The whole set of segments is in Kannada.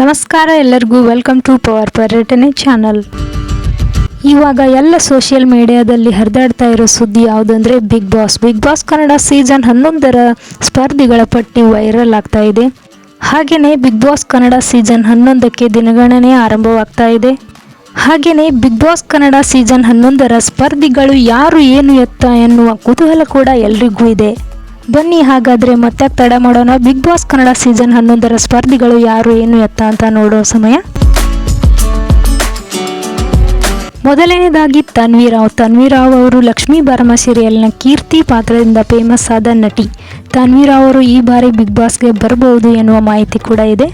ನಮಸ್ಕಾರ ಎಲ್ಲರಿಗೂ. ವೆಲ್ಕಮ್ ಟು ಪವರ್ ಪರ್ಯಟನೆ ಚಾನಲ್ ಇವಾಗ ಎಲ್ಲ ಸೋಷಿಯಲ್ ಮೀಡಿಯಾದಲ್ಲಿ ಹರಿದಾಡ್ತಾ ಇರೋ ಸುದ್ದಿ ಯಾವುದಂದ್ರೆ Bigg Boss Bigg Boss Kannada season ಹನ್ನೊಂದರ ಸ್ಪರ್ಧಿಗಳ ಪಟ್ಟಿ ವೈರಲ್ ಆಗ್ತಾ ಇದೆ. ಹಾಗೆಯೇ ಬಿಗ್ ಬಾಸ್ ಕನ್ನಡ ಸೀಸನ್ ಹನ್ನೊಂದಕ್ಕೆ ದಿನಗಣನೆ ಆರಂಭವಾಗ್ತಾ ಇದೆ. ಹಾಗೆಯೇ ಬಿಗ್ ಬಾಸ್ ಕನ್ನಡ ಸೀಸನ್ ಹನ್ನೊಂದರ ಸ್ಪರ್ಧಿಗಳು ಯಾರು, ಏನು, ಎತ್ತ ಎನ್ನುವ ಕುತೂಹಲ ಕೂಡ ಎಲ್ರಿಗೂ ಇದೆ. ಬನ್ನಿ, ಹಾಗಾದರೆ ಮತ್ತೆ ತಡ ಮಾಡೋಣ. ಬಿಗ್ ಬಾಸ್ ಕನ್ನಡ ಸೀಸನ್ ಹನ್ನೊಂದರ ಸ್ಪರ್ಧಿಗಳು ಯಾರು, ಏನು ಎತ್ತ ಅಂತ ನೋಡೋ ಸಮಯ. ಮೊದಲನೇದಾಗಿ ತನ್ವಿ ರಾವ್. ರಾವ್ ಅವರು ಲಕ್ಷ್ಮೀ ಬಾರಮ್ಮ ಸೀರಿಯಲ್ನ ಕೀರ್ತಿ ಪಾತ್ರದಿಂದ ಫೇಮಸ್ ಆದ ನಟಿ. ತನ್ವಿ ರಾವ್ ಅವರು ಈ ಬಾರಿ ಬಿಗ್ ಬಾಸ್ಗೆ ಬರಬಹುದು ಎನ್ನುವ ಮಾಹಿತಿ ಕೂಡ ಇದೆ.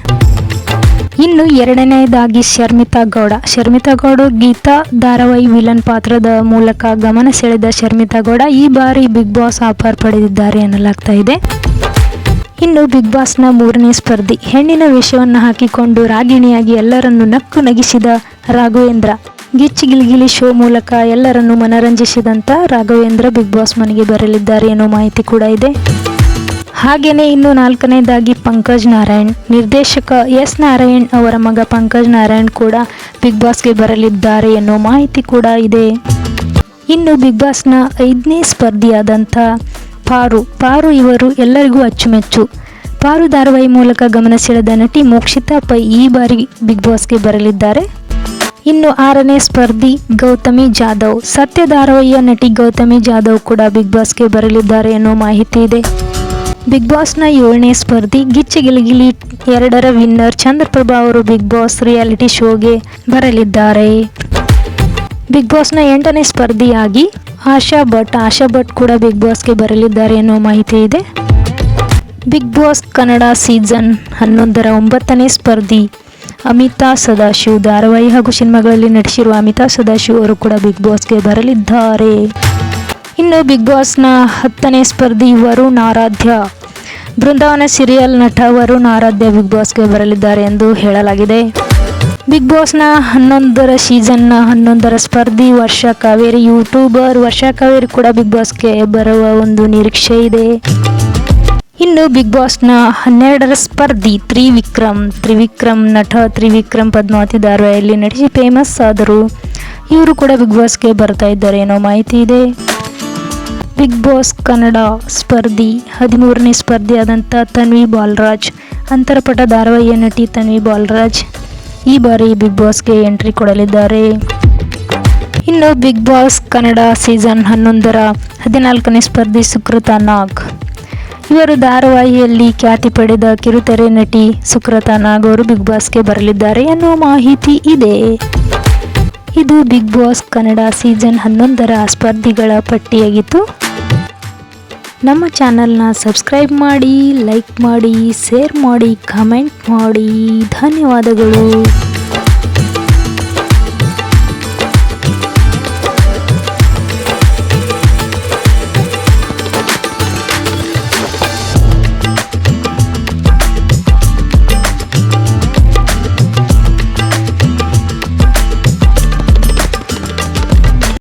ಇನ್ನು ಎರಡನೆಯದಾಗಿ ಶರ್ಮಿತಾ ಗೌಡ. ಶರ್ಮಿತಾ ಗೌಡ ಗೀತಾ ಧಾರಾವಾಹಿ ವಿಲನ್ ಪಾತ್ರದ ಮೂಲಕ ಗಮನ ಸೆಳೆದ ಶರ್ಮಿತಾ ಗೌಡ ಈ ಬಾರಿ ಬಿಗ್ ಬಾಸ್ ಆಫರ್ ಪಡೆದಿದ್ದಾರೆ ಎನ್ನಲಾಗ್ತಾ ಇದೆ. ಇನ್ನು ಬಿಗ್ ಬಾಸ್ನ ಮೂರನೇ ಸ್ಪರ್ಧಿ. ಹೆಣ್ಣಿನ ವೇಷವನ್ನು ಹಾಕಿಕೊಂಡು ರಾಗಿಣಿಯಾಗಿ ಎಲ್ಲರನ್ನು ನಕ್ಕು ನಗಿಸಿದ ರಾಘವೇಂದ್ರ. ಗಿಚ್ಚಿ ಗಿಲಿಗಿಲಿ ಶೋ ಮೂಲಕ ಎಲ್ಲರನ್ನು ಮನರಂಜಿಸಿದಂಥ ರಾಘವೇಂದ್ರ ಬಿಗ್ ಬಾಸ್ ಮನೆಗೆ ಬರಲಿದ್ದಾರೆ ಎನ್ನುವ ಮಾಹಿತಿ ಕೂಡ ಇದೆ. ಹಾಗೆಯೇ ಇನ್ನು ನಾಲ್ಕನೇದಾಗಿ ಪಂಕಜ್ ನಾರಾಯಣ್. ನಿರ್ದೇಶಕ ಎಸ್ ನಾರಾಯಣ್ ಅವರ ಮಗ ಪಂಕಜ್ ನಾರಾಯಣ್ ಕೂಡ ಬಿಗ್ ಬಾಸ್ಗೆ ಬರಲಿದ್ದಾರೆ ಎನ್ನುವ ಮಾಹಿತಿ ಕೂಡ ಇದೆ. ಇನ್ನು ಬಿಗ್ ಬಾಸ್ನ ಐದನೇ ಸ್ಪರ್ಧಿಯಾದಂಥ ಪಾರು. ಪಾರು ಇವರು ಎಲ್ಲರಿಗೂ ಅಚ್ಚುಮೆಚ್ಚು. ಪಾರು ಧಾರಾವಾಹಿ ಮೂಲಕ ಗಮನ ಸೆಳೆದ ನಟಿ ಮೋಕ್ಷಿತಾ ಪೈ ಈ ಬಾರಿ ಬಿಗ್ ಬಾಸ್ಗೆ ಬರಲಿದ್ದಾರೆ. ಇನ್ನು ಆರನೇ ಸ್ಪರ್ಧಿ ಗೌತಮಿ ಜಾಧವ್. ಸತ್ಯ ಧಾರಾವಾಹಿಯ ನಟಿ ಗೌತಮಿ ಜಾಧವ್ ಕೂಡ ಬಿಗ್ ಬಾಸ್ಗೆ ಬರಲಿದ್ದಾರೆ ಎನ್ನುವ ಮಾಹಿತಿ ಇದೆ. ಬಿಗ್ ಬಾಸ್ನ ಏಳನೇ ಸ್ಪರ್ಧಿ ಗಿಚ್ಚಿ ಗಿಲಿಗಿಲಿ ಎರಡರ ವಿನ್ನರ್ ಚಂದ್ರಪ್ರಭಾ ಅವರು ಬಿಗ್ ಬಾಸ್ ರಿಯಾಲಿಟಿ ಶೋಗೆ ಬರಲಿದ್ದಾರೆ. ಬಿಗ್ ಬಾಸ್ನ ಎಂಟನೇ ಸ್ಪರ್ಧಿಯಾಗಿ ಆಶಾ ಭಟ್ ಆಶಾ ಭಟ್ ಕೂಡ ಬಿಗ್ ಬಾಸ್ಗೆ ಬರಲಿದ್ದಾರೆ ಎನ್ನುವ ಮಾಹಿತಿ ಇದೆ. ಬಿಗ್ ಬಾಸ್ ಕನ್ನಡ ಸೀಸನ್ ಹನ್ನೊಂದರ ಒಂಬತ್ತನೇ ಸ್ಪರ್ಧಿ ಅಮಿತಾ ಸದಾಶಿವ್, ಧಾರಾವಾಹಿ ಹಾಗೂ ಸಿನಿಮಾಗಳಲ್ಲಿ ನಟಿಸಿರುವ ಅಮಿತಾ ಸದಾಶಿವ್ ಅವರು ಕೂಡ ಬಿಗ್ ಬಾಸ್ಗೆ ಬರಲಿದ್ದಾರೆ. ಇನ್ನು ಬಿಗ್ ಬಾಸ್ನ ಹತ್ತನೇ ಸ್ಪರ್ಧಿ ವರುಣ್ ಆರಾಧ್ಯ ಬೃಂದಾವನ ಸೀರಿಯಲ್ ನಟ ವರುಣ್ ಆರಾಧ್ಯ ಬಿಗ್ ಬಾಸ್ಗೆ ಬರಲಿದ್ದಾರೆ ಎಂದು ಹೇಳಲಾಗಿದೆ. ಬಿಗ್ ಬಾಸ್ನ ಹನ್ನೊಂದರ ಸೀಸನ್ನ ಹನ್ನೊಂದರ ಸ್ಪರ್ಧಿ ವರ್ಷ ಕಾವೇರಿ ಯೂಟ್ಯೂಬರ್ ವರ್ಷ ಕಾವೇರಿ ಕೂಡ ಬಿಗ್ ಬಾಸ್ಗೆ ಬರುವ ಒಂದು ನಿರೀಕ್ಷೆ ಇದೆ. ಇನ್ನು ಬಿಗ್ ಬಾಸ್ನ ಹನ್ನೆರಡರ ಸ್ಪರ್ಧಿ ತ್ರಿವಿಕ್ರಮ್ ತ್ರಿವಿಕ್ರಮ್ ನಟ ತ್ರಿವಿಕ್ರಮ್ ಪದ್ಮಾವತಿ ಧಾರವಾಹಿಯಲ್ಲಿ ನಟಿಸಿ ಫೇಮಸ್ ಆದರು. ಇವರು ಕೂಡ ಬಿಗ್ ಬಾಸ್ಗೆ ಬರ್ತಾ ಇದ್ದಾರೆ ಏನೋ ಮಾಹಿತಿ ಇದೆ. ಬಿಗ್ ಬಾಸ್ ಕನ್ನಡ ಸ್ಪರ್ಧಿ, ಹದಿಮೂರನೇ ಸ್ಪರ್ಧೆಯಾದಂಥ ತನ್ವಿ ಬಾಲರಾಜ್, ಅಂತರಪಟ ಧಾರವಾಹಿಯ ನಟಿ ತನ್ವಿ ಬಾಲರಾಜ್ ಈ ಬಾರಿ ಬಿಗ್ ಬಾಸ್ಗೆ ಎಂಟ್ರಿ ಕೊಡಲಿದ್ದಾರೆ. ಇನ್ನು ಬಿಗ್ ಬಾಸ್ ಕನ್ನಡ ಸೀಸನ್ ಹನ್ನೊಂದರ ಹದಿನಾಲ್ಕನೇ ಸ್ಪರ್ಧಿ ಸುಕೃತಾ ನಾಗ್. ಇವರು ಧಾರಾವಾಹಿಯಲ್ಲಿ ಖ್ಯಾತಿ ಪಡೆದ ಕಿರುತೆರೆ ನಟಿ ಸುಕ್ರತಾ ನಾಗ್ ಅವರು ಬಿಗ್ ಬಾಸ್ಗೆ ಬರಲಿದ್ದಾರೆ ಎನ್ನುವ ಮಾಹಿತಿ ಇದೆ. ಇದು ಬಿಗ್ ಬಾಸ್ ಕನ್ನಡ ಸೀಸನ್ ಹನ್ನೊಂದರ ಸ್ಪರ್ಧಿಗಳ ಪಟ್ಟಿಯಾಗಿತ್ತು. ನಮ್ಮ ಚಾನಲ್ನ ಸಬ್ಸ್ಕ್ರೈಬ್ ಮಾಡಿ ಲೈಕ್ ಮಾಡಿ ಶೇರ್ ಮಾಡಿ ಕಮೆಂಟ್ ಮಾಡಿ. ಧನ್ಯವಾದಗಳು.